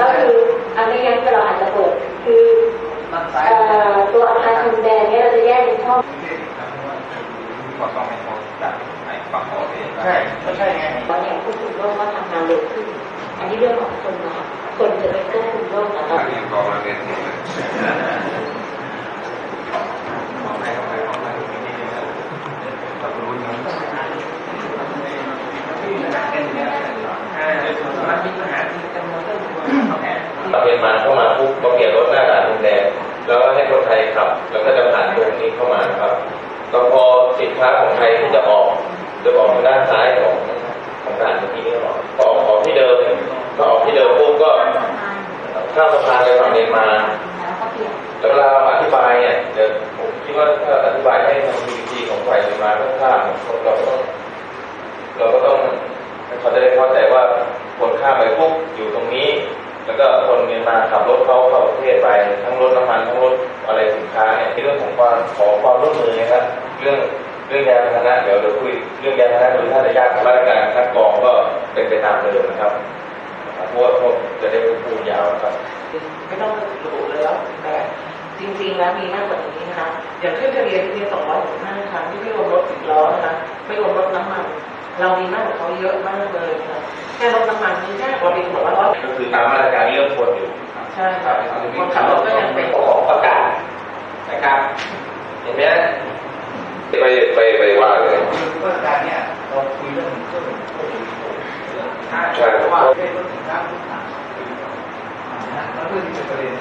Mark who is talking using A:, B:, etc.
A: ก็คืออันนี้งั้นเราอาจจะเปิดคือ
B: ด้านซ้าย
A: เอ่อตัวอาคารทุนแดงเนี่ยเราจะแยกเป็นช่อง
C: ก็ต้องให้เขาจัดให้ฝั่งเขาเอง
B: ใช่ก็ใช่ไง
A: ตอนนี้ควบคุมโรคว่าทำงานเร็วขึ้น อันนี้เรื่องของคนนะคะคนจะไปควบคุมโรคนะคะ
C: ทางเรียนกองเรียนเองเอาให้เอาให้เอาให้นี่นะตับรู้นะ
B: ที่มีปัญหากันเนี่ยอ่ามันมีปัญหาที่จำนวนเรื่อง ของแผน
D: ประเทศมาเข้ามาปุ๊บก็เปลี่ยนรถหน้าด่านดินแดงแล้วก็ให้คนไทยขับ แล้วก็จะผ่านตรงนี้เข้ามาครับแล้วพอสินค้าของไทยที่จะออกจะออกทางด้านซ้ายของของด่านเมื่อกี้นี่ก็ออกออกออกที่เดิมก็ออกที่เดิมปุ๊บก็ข้ามสะพานไปฝั่งเมียนมา
A: แล้วก็เปลี่ยน
D: แล้วเวลาอธิบายเนี่ยเดี๋ยวผมคิดว่าถ้าอธิบายให้ทางพีพีของฝ่ายเมียนมาต้องทราบเราก็ต้องเราก็ต้องเขาจะได้เข้าใจว่าคนข้ามไปปุ๊บอยู่ตรงนี้ ก็คนเมียนมาขับรถเข้าเข้าประเทศไปทั้งรถน้ำมันทั้งรถอะไรสินค้าเนี่ยในเรื่องของความขอความร่วมมือนะครับ เรื่องเรื่องยานพาหนะเดี๋ยวเดี๋ยวคุยเรื่องยานพาหนะโดยถ้าจะยากมาตรการคัดกรองก็เป็นไปตามเดิมนะครับเพราะว่าพวกจะได้ไม่พูดยาวครับ
B: ไม่ต้องระบุเลยแล้วแต่จริงๆแล้วมีมากกว่านี้นะคะอย่างขึ้นทะเบียนที่มี265ครั้งที่ไม่รวมรถสิบล้อนะคะไม่รวมรถน้ำมัน เรามีมากกว่าเขาเยอะมากเลยนะคะแค่รถน้ำมันนี่แค่เราเป็นบอกว่าร้อย
D: ก็คือตามมาตรการเรื่องคนอยู่
B: ใช่ค่ะคนขับรถก็ยังเป็น
D: ของประกาศนะครับเห็นไหม ไปไปไปว่าเลย
B: มาตรการเนี่ยเราคุยเรื่องเรื่องโควิดใช่
D: ใช่
B: เพราะว่าเรื่องรถสินค้าทุกอย่างนะแล้วเรื่องที่เป็นประเด็น